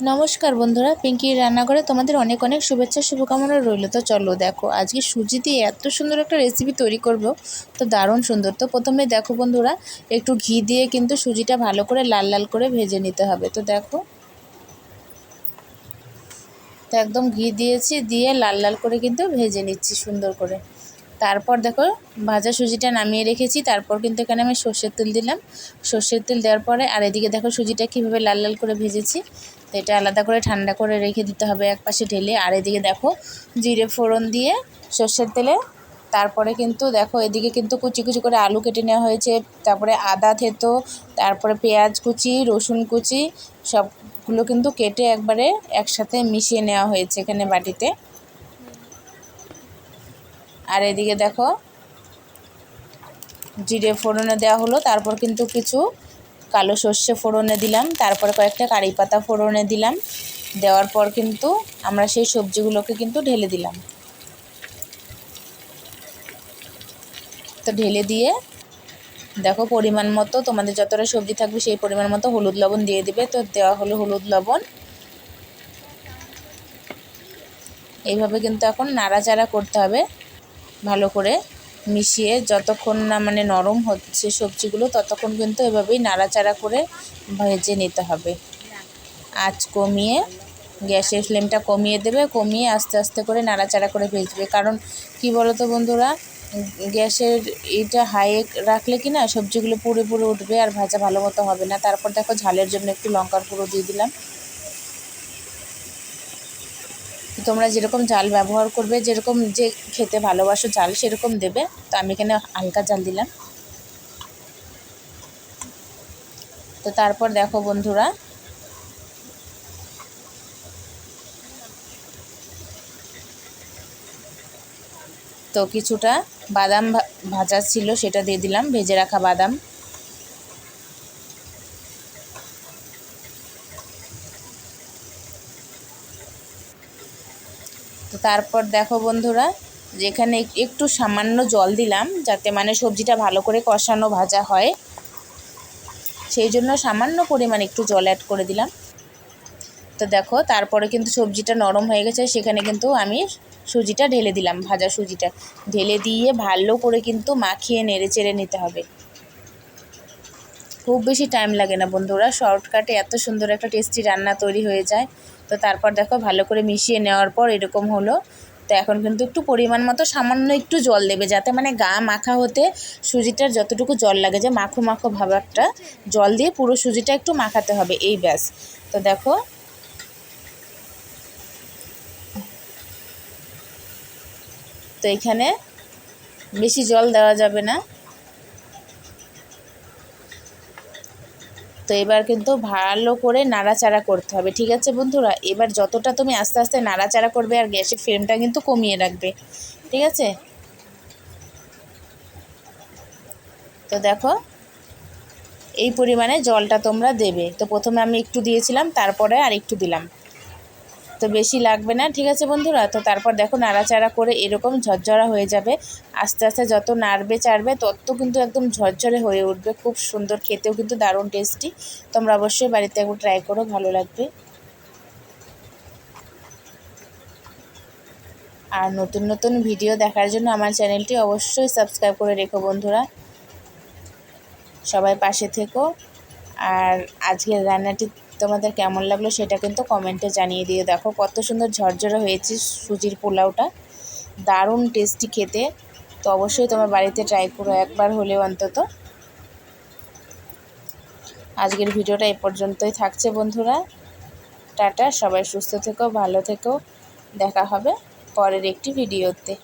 নমস্কার বন্ধুরা পিঙ্কির রান্নাঘরে তোমাদের অনেক অনেক শুভেচ্ছা, শুভকামনা রইল। তো চলো দেখো, আজকে সুজি দিয়ে এত সুন্দর একটা রেসিপি তৈরি করব। তো দারুণ সুন্দর। তো প্রথমে দেখো বন্ধুরা, একটু ঘি দিয়ে কিন্তু সুজিটা ভালো করে লাল লাল করে ভেজে নিতে হবে। তো দেখো, তো একদম ঘি দিয়েছি, দিয়ে লাল লাল করে কিন্তু ভেজে নিচ্ছি সুন্দর করে। তারপর দেখো ভাজা সুজিটা নামিয়ে রেখেছি, তারপর কিন্তু এখানে আমি সর্ষের তেল দিলাম। সর্ষের তেল দেওয়ার পরে আর এদিকে দেখো সুজিটা কীভাবে লাল লাল করে ভেজেছি, তো এটা আলাদা করে ঠান্ডা করে রেখে দিতে হবে এক পাশে ঢেলে। আর এদিকে দেখো জিরে ফোড়ন দিয়ে সর্ষের তেলে, তারপরে কিন্তু দেখো এদিকে কিন্তু কুচি কুচি করে আলু কেটে নেওয়া হয়েছে, তারপরে আদা থেতো, তারপরে পেঁয়াজ কুচি, রসুন কুচি, সবগুলো কিন্তু কেটে একবারে একসাথে মিশিয়ে নেওয়া হয়েছে এখানে বাটিতে। আর এদিকে দেখো, জিরে ফোড়নে দেওয়া হলো, তারপর কিন্তু কিছু কালো সর্ষে ফোড়নে দিলাম, তারপরে কয়েকটা কারি পাতা ফোড়নে দিলাম, দেওয়ার পর কিন্তু আমরা সেই সবজিগুলোকে কিন্তু ঢেলে দিলাম। তো ঢেলে দিয়ে দেখো পরিমাণ মতো, তোমাদের যতটা সবজি থাকবে সেই পরিমাণ মতো হলুদ লবণ দিয়ে দিবে, তো দেওয়া হলো হলুদ লবণ। এইভাবে কিন্তু এখন নাড়াচাড়া করতে হবে। ভালো করে মিশিয়ে যতক্ষণ না মানে নরম হচ্ছে সবজিগুলো, ততক্ষণ কিন্তু এভাবেই নাড়াচাড়া করে ভেজে নিতে হবে। আঁচ কমিয়ে, গ্যাসের ফ্লেমটা কমিয়ে দেবে, কমিয়ে আস্তে আস্তে করে নাড়াচাড়া করে ভেজবে। কারণ কি বলো তো বন্ধুরা, গ্যাসের এটা হাই রাখলে কি না সবজিগুলো পুড়ে পুড়ে উঠবে আর ভাজা ভালো মতো হবে না। তারপর দেখো ঝালের জন্য একটু লঙ্কার গুঁড়ো দিয়ে দিলাম। তোমরা যেরকম জাল ব্যবহার করবে, যেরকম যে খেতে ভালোবাসো জাল সেরকম দেবে। তো আমি এখানে হালকা জাল দিলাম। তো তারপর দেখো বন্ধুরা। তো কিছুটা বাদাম ভাজা ছিল সেটা দিয়ে দিলাম, ভেজে রাখা বাদাম। তো তারপর দেখো বন্ধুরা, যেখানে একটু সামান্য জল দিলাম, যাতে মানে সবজিটা ভালো করে কষানো ভাজা হয়। সেই জন্য সামান্য পরিমাণ একটু জল অ্যাড করে দিলাম। তো দেখো, তারপরে কিন্তু সবজিটা নরম হয়ে গেছে, সেখানে কিন্তু আমি সুজিটা ঢেলে দিলাম, ভাজা সুজিটা। ঢেলে দিয়ে ভালো করে কিন্তু মাখিয়ে নেড়ে চেড়ে নিতে হবে। খুব বেশি টাইম লাগে না বন্ধুরা। শর্টকাটে এত সুন্দর একটা টেস্টি রান্না তৈরি হয়ে যায়। তো তারপর দেখো, ভালো করে মিশিয়ে নেওয়ার পর এরকম হলো। তো এখন কিন্তু একটু পরিমাণ মতো সামান্য একটু জল দেবে যাতে মানে গা মাখা হতে সুজিটার যতটুকু জল লাগে, যে মাখো মাখো ভাবারটা, জল দিয়ে পুরো সুজিটা একটু মাখাতে হবে, এই ব্যাস। তো দেখো, তো এখানে বেশি জল দেওয়া যাবে না। তো এবার কিন্তু ভালো করে নাড়াচাড়া করতে হবে, ঠিক আছে বন্ধুরা? এবার যতটা তুমি আস্তে আস্তে নাড়াচাড়া করবে আর গ্যাসের ফ্লেমটা কিন্তু কমিয়ে রাখবে, ঠিক আছে? তো দেখো, এই পরিমাণে জলটা তোমরা দেবে। তো প্রথমে আমি একটু দিয়েছিলাম, তারপরে আর একটু দিলাম। তো বেশি লাগবে না, ঠিক আছে বন্ধুরা? তো তারপর দেখো নাড়াচাড়া করে এরকম ঝরঝরা হয়ে যাবে। আস্তে আস্তে যত নাড়বে চাড়বে, তত কিন্তু একদম ঝরঝরে হয়ে উঠবে। খুব সুন্দর, খেতেও কিন্তু দারুণ টেস্টি তোমরা অবশ্যই বাড়িতে একবার ট্রাই করো, ভালো লাগবে। আর নতুন নতুন ভিডিও দেখার জন্য আমার চ্যানেলটি অবশ্যই সাবস্ক্রাইব করে রেখো বন্ধুরা। সবাই পাশে থেকো। আর আজকের রান্নাটি তোমাদের কেমন লাগল সেটা কিন্তু কমেন্টে জানিয়ে দিয়ে দেখো কত সুন্দর ঝরঝরে হয়েছে সুজির পোলাওটা। দারুণ টেস্টি খেতে। তো অবশ্যই তোমার বাড়িতে ট্রাই করো একবার হলেও অন্তত। আজকের ভিডিওটা এ পর্যন্তই থাকছে বন্ধুরা। টাটা, সবাই সুস্থ থেকো, ভালো থেকো। দেখা হবে পরের একটি ভিডিওতে।